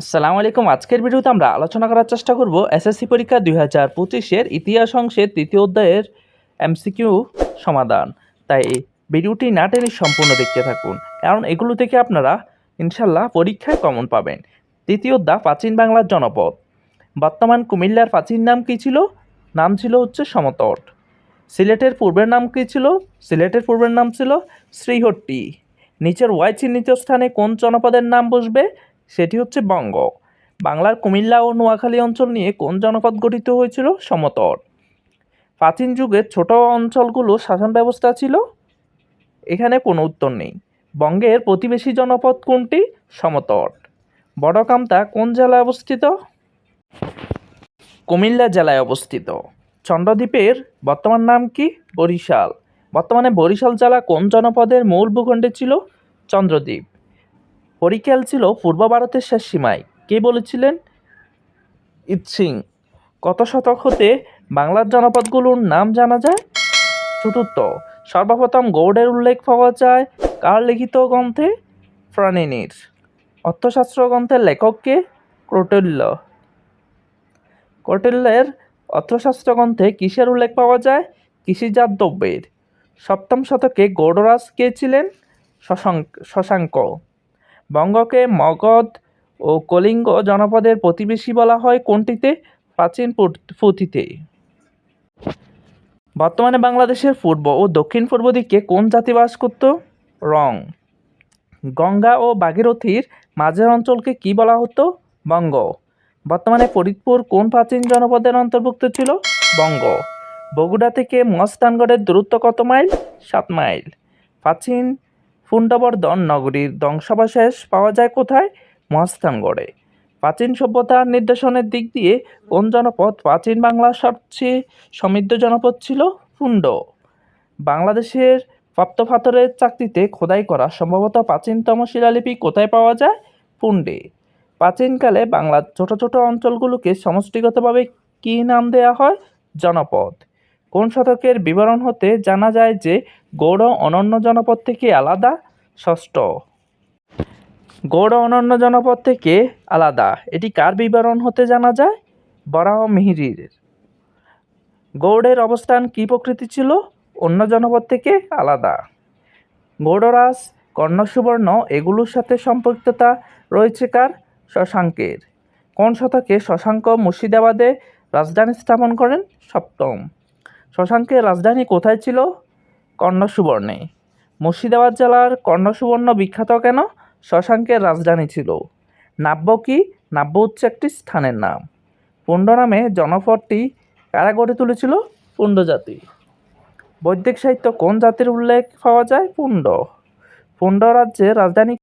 আসসালামু আলাইকুম। আজকের ভিডিওতে আমরা আলোচনা করার চেষ্টা করব এসএসসি পরীক্ষা দুই হাজার পঁচিশের ইতিহাস অংশের তৃতীয় অধ্যায়ের এমসিকিউ সমাধান। তাই ভিডিওটি না টেনে সম্পূর্ণ দেখতে থাকুন। কারণ এগুলো থেকে আপনারা ইনশাল্লাহ পরীক্ষায় কমন পাবেন। তৃতীয় অধ্যায়, প্রাচীন বাংলার জনপদ। বর্তমান কুমিল্লার প্রাচীন নাম কী ছিল? নাম ছিল হচ্ছে সমতট। সিলেটের পূর্বের নাম কী ছিল? সিলেটের পূর্বের নাম ছিল শ্রীহট্টি। নিচের ওয়াই চিহ্নিত স্থানে কোন জনপদের নাম বসবে? সেটি হচ্ছে বঙ্গ বাংলার কুমিল্লা ও নোয়াখালী অঞ্চল নিয়ে কোন জনপদ গঠিত হয়েছিল? সমতট। প্রাচীন যুগের ছোট অঞ্চলগুলো শাসন ব্যবস্থা ছিল? এখানে কোনো উত্তর নেই। বঙ্গের প্রতিবেশী জনপদ কোনটি? সমতট। বড়কামতা কোন জেলায় অবস্থিত? কুমিল্লা জেলায় অবস্থিত। চন্দ্রদ্বীপের বর্তমান নাম কি? বরিশাল। বর্তমানে বরিশাল জেলা কোন জনপদের মূল ভূখণ্ডে ছিল? চন্দ্রদ্বীপ। হরিকেল ছিল পূর্ব ভারতের শেষ সীমায়। কে বলেছিলেন? ইৎসিং কত শতক হতে বাংলার জনপদগুলোর নাম জানা যায়? চতুর্থ। সর্বপ্রথম গৌড়ের উল্লেখ পাওয়া যায় কার লিখিত গ্রন্থে? প্রাণিনীর অর্থশাস্ত্র গ্রন্থের লেখককে ক্রোটেল্য। কৌটিল্যের অর্থশাস্ত্র গ্রন্থে কিসের উল্লেখ পাওয়া যায়? কৃষিজাত দ্রব্যের। সপ্তম শতকে গৌড়রাজ কে ছিলেন? শশাঙ্ক শশাঙ্ক। বঙ্গকে মগধ ও কলিঙ্গ জনপদের প্রতিবেশী বলা হয় কোনটিতে? প্রাচীন পুঁথিতে। বর্তমানে বাংলাদেশের পূর্ব ও দক্ষিণ পূর্ব দিকে কোন জাতি বাস করত? রং। গঙ্গা ও ভাগীরথীর মাঝের অঞ্চলকে কি বলা হতো? বঙ্গ। বর্তমানে ফরিদপুর কোন প্রাচীন জনপদের অন্তর্ভুক্ত ছিল? বঙ্গ। বগুড়া থেকে মস্তানগড়ের দূরত্ব কত মাইল? সাত মাইল। প্রাচীন পুণ্ডবর্ধন নগরীর ধ্বংসাবশেষ পাওয়া যায় কোথায়? মহাস্থানগড়ে। প্রাচীন সভ্যতার নির্দেশনের দিক দিয়ে কোন জনপদ প্রাচীন বাংলার সবচেয়ে সমৃদ্ধ জনপদ ছিল? পুণ্ড বাংলাদেশের প্রাপ্ত পাথরের চাকতিতে খোদাই করা সম্ভবত প্রাচীনতম শিলালিপি কোথায় পাওয়া যায়? পুণ্ডে প্রাচীনকালে বাংলার ছোট ছোট অঞ্চলগুলোকে সমষ্টিগতভাবে কী নাম দেওয়া হয়? জনপদ। কোন শতকের বিবরণ হতে জানা যায় যে গৌড় অনন্য জনপদ থেকে আলাদা? ষষ্ঠ। গৌড় অনন্য জনপদ থেকে আলাদা। এটি কার বিবরণ হতে জানা যায়? বরাহ মিহিরির। গৌড়ের অবস্থান কী প্রকৃতি ছিল? অন্য জনপদ থেকে আলাদা। গৌড়রাজ কর্ণ সুবর্ণ এগুলোর সাথে সম্পৃক্ততা রয়েছে কার? শশাঙ্কের। কোন শতকে শশাঙ্ক মুর্শিদাবাদে রাজধানী স্থাপন করেন? সপ্তম। শশাঙ্কের রাজধানী কোথায় ছিল? কর্ণ সুবর্ণে মুর্শিদাবাদ জেলার কর্ণ সুবর্ণ বিখ্যাত কেন? শশাঙ্কের রাজধানী ছিল। নাব্য কি? নাব্য হচ্ছে একটি স্থানের নাম। পুণ্ড নামে জনপদটি কারা গড়ে তুলেছিল? পুণ্ড জাতি। বৈদিক সাহিত্য কোন জাতির উল্লেখ পাওয়া যায়? পুণ্ড। পুণ্ড রাজ্যের রাজধানী